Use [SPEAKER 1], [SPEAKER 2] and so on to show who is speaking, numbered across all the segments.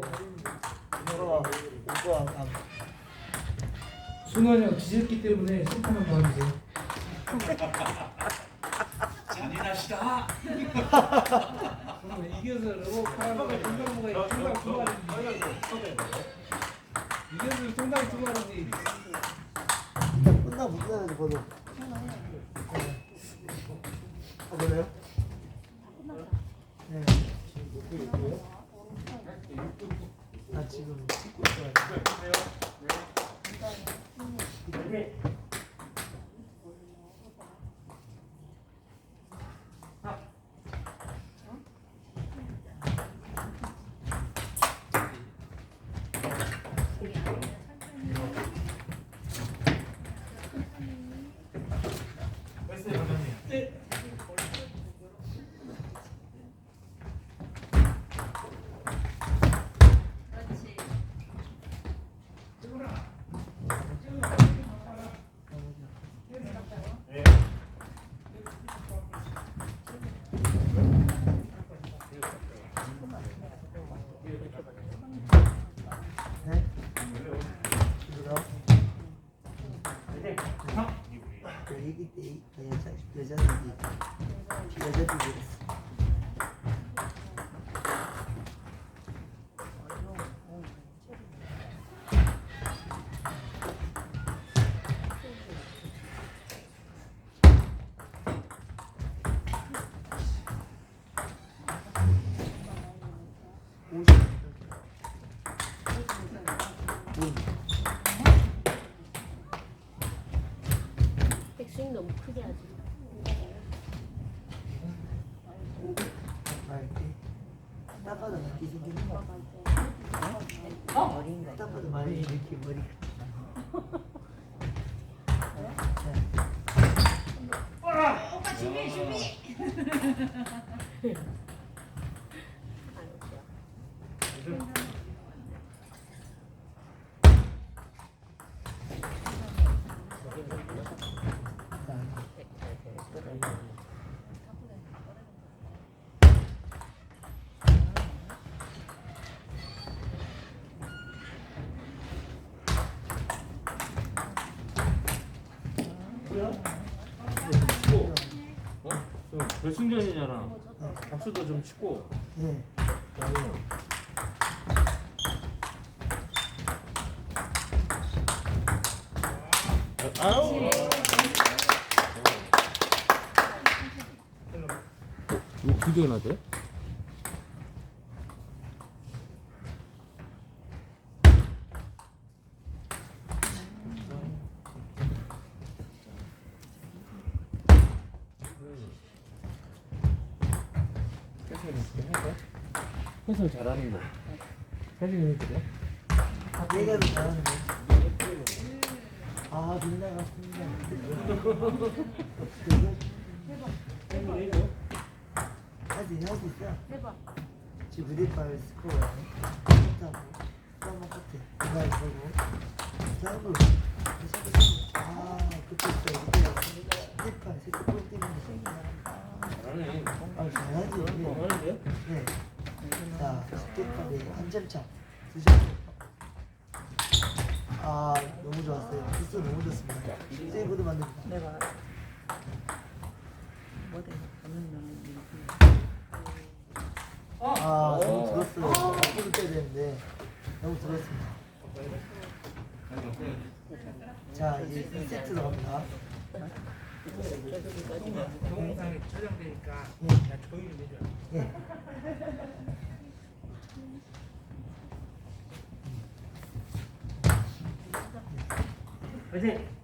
[SPEAKER 1] 안 순환이 형 뒤졌기 때문에 심판만 도와주세요.
[SPEAKER 2] 잔인하시다. 그러면 이겨서 로봇파가 중간부가 중간 두 마리. 이겨서 중간 두
[SPEAKER 3] 마리.
[SPEAKER 1] 일단 끝나고 끝나야지 저도 아 그래요? 네아 지금 찍고 있어요 네? 이거요? 그 얘기 때 이- 여자
[SPEAKER 3] 크게 하지.
[SPEAKER 1] 거 많이 이렇게 오빠
[SPEAKER 2] 준비 준비.
[SPEAKER 1] 어?
[SPEAKER 2] 좀 결승전이잖아. 박수도 좀 치고.
[SPEAKER 1] 네
[SPEAKER 2] 아우. 이거 두 개나 돼? 해설 잘하는 거. 해설 그래?
[SPEAKER 1] 내가 더 잘하는데 아 빗나갔습니다 할수 있어 할수 있어 해봐. 지금 무대발 스코어 못하고 싸움 끝에 그날 보고 싸움을 아 그때 또 그때 무대발 세트볼 때문에 잘하네. 아 잘하지 잘하는데? 네. 자 10대까지 한점 차. 두점 아 너무 좋았어요. 기스 너무 좋습니다. 세이브도 만듭니다. 내가 뭐래
[SPEAKER 3] 없는
[SPEAKER 1] 아 너무 들었어요. 앞으로 떠야 되는데 너무 들었습니다. 자 이제 2세트 들어갑니다.
[SPEAKER 3] 동영상이 촬영되니까
[SPEAKER 1] 예. 그냥 조용히 내줘. 예. 화이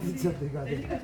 [SPEAKER 1] 진짜 내가 돼. 잘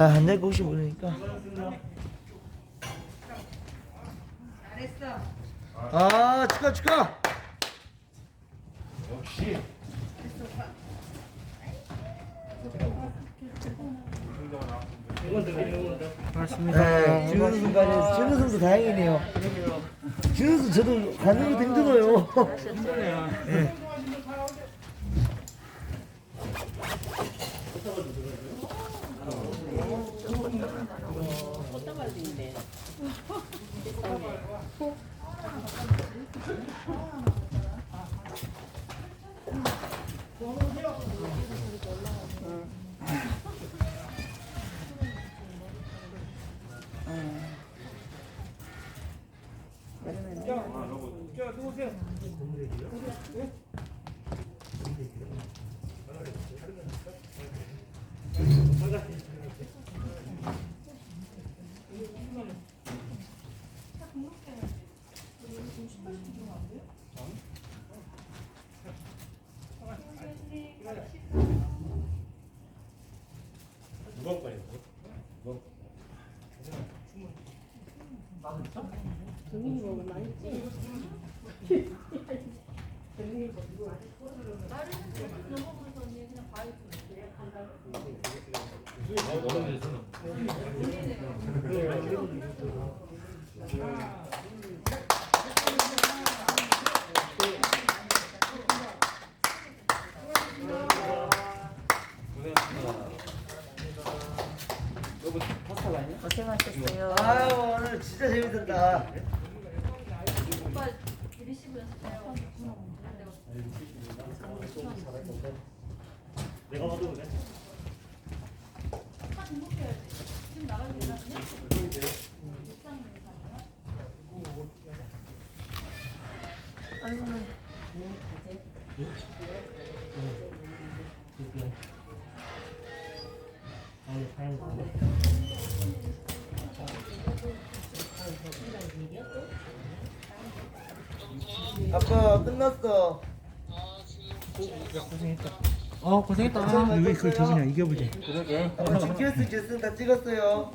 [SPEAKER 1] 아, 한달 혹시 모르니까. 잘했어. 아, 축하, 축하. 역시 네, 준우승까지, 준우승도 다행이네요. 그래서 저도 가는 것도 힘들어요. 예.
[SPEAKER 3] 자, 누구세요? 정민이 먹은 맛있지? 정민이 먹은 맛있지? 나를 넘어보면서 언니 그냥 과일 좀 먹어.
[SPEAKER 2] 너무
[SPEAKER 3] 고생하셨어요.
[SPEAKER 1] 아유 오늘 진짜 재밌었다. 오빠 리시브 연습해요. 내가 봐도 그래. 지금
[SPEAKER 4] 나가도 되나? 아
[SPEAKER 1] 빠 끝났어.
[SPEAKER 2] 어 고생했다.
[SPEAKER 1] 왜 그걸 저기냐 이겨보지. GPS 제슨 다 찍었어요.